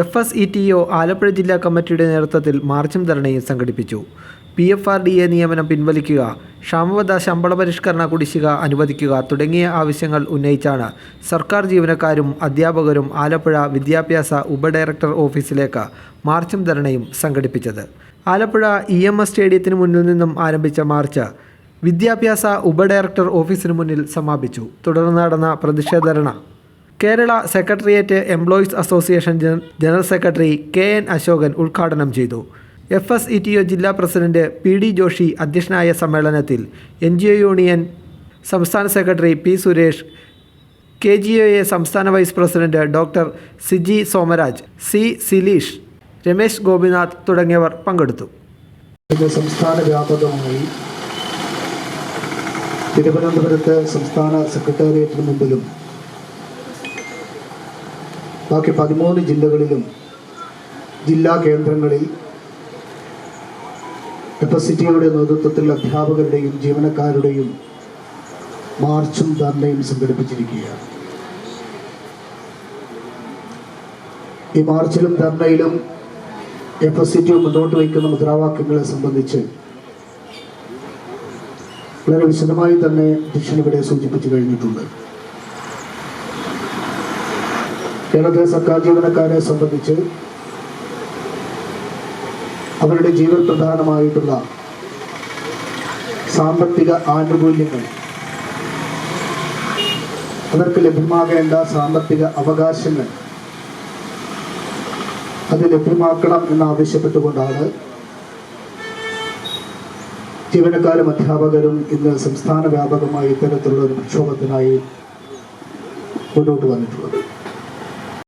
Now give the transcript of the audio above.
F S E T O Alappuzha ജില്ലാ കമ്മിറ്റിയുടെ നേതൃത്വത്തിൽ മാർച്ചും ധരണയും സംഘടിപ്പിച്ചു. P F R D A നിയമനം പിൻവലിക്കുക ക്ഷാമബദ്ധ ശമ്പള പരിഷ്കരണ കുടിശ്ശിക അനുവദിക്കുക തുടങ്ങിയ ആവശ്യങ്ങൾ ഉന്നയിച്ചാണ് സർക്കാർ ജീവനക്കാരും അധ്യാപകരും ആലപ്പുഴ വിദ്യാഭ്യാസ ഉപഡയറക്ടർ ഓഫീസിലേക്ക് മാർച്ചും ധരണയും സംഘടിപ്പിച്ചത്. ആലപ്പുഴ ഇ എം എസ് സ്റ്റേഡിയത്തിന് മുന്നിൽ നിന്നും ആരംഭിച്ച മാർച്ച് വിദ്യാഭ്യാസ ഉപഡയറക്ടർ ഓഫീസിന് മുന്നിൽ സമാപിച്ചു. തുടർന്ന് നടന്ന പ്രതിഷേധ ധരണ Kerala Secretariat Employees Association general secretary K N Ashokan ഉദ്ഘാടനം ചെയ്തു. F S E T O ജില്ലാ പ്രസിഡന്റ് പി ഡി ജോഷി അധ്യക്ഷനായ സമ്മേളനത്തിൽ എൻ ജി ഒ യൂണിയൻ സംസ്ഥാന secretary P Suresh K G O A സംസ്ഥാന vice president doctor Siji Somaraj C Sileesh Ramesh Gopinath തുടങ്ങിയവർ പങ്കെടുത്തു. സംസ്ഥാന വ്യാപകമായി തിരുവനന്തപുരത്ത് സംസ്ഥാന സെക്രട്ടേറിയറ്റിന് മുമ്പിലും ബാക്കി പതിമൂന്ന് ജില്ലകളിലും ജില്ലാ കേന്ദ്രങ്ങളിൽ കപ്പസിറ്റിയുടെ നേതൃത്വത്തിൽ അധ്യാപകരുടെയും ജീവനക്കാരുടെയും മാർച്ചും ധർണയും സംഘടിപ്പിച്ചിരിക്കുകയാണ്. ഈ മാർച്ചിലും ധർണയിലും എഫ് എസ് സി ടി മുന്നോട്ട് വയ്ക്കുന്ന മുദ്രാവാക്യങ്ങളെ സംബന്ധിച്ച് വളരെ വിശദമായി തന്നെ അധ്യക്ഷൻ ഇവിടെ സൂചിപ്പിച്ചു കഴിഞ്ഞിട്ടുണ്ട്. കേരളത്തിലെ സർക്കാർ ജീവനക്കാരെ സംബന്ധിച്ച് അവരുടെ ജീവൻ പ്രധാനമായിട്ടുള്ള സാമ്പത്തിക ആനുകൂല്യങ്ങൾ അവർക്ക് ലഭ്യമാകേണ്ട സാമ്പത്തിക അവകാശങ്ങൾ അത് ലഭ്യമാക്കണം എന്നാവശ്യപ്പെട്ടുകൊണ്ടാണ് ജീവനക്കാരും അധ്യാപകരും ഇന്ന് സംസ്ഥാന വ്യാപകമായി ഇത്തരത്തിലുള്ള ഒരു പ്രക്ഷോഭത്തിനായി മുന്നോട്ട് വന്നിട്ടുള്ളത്.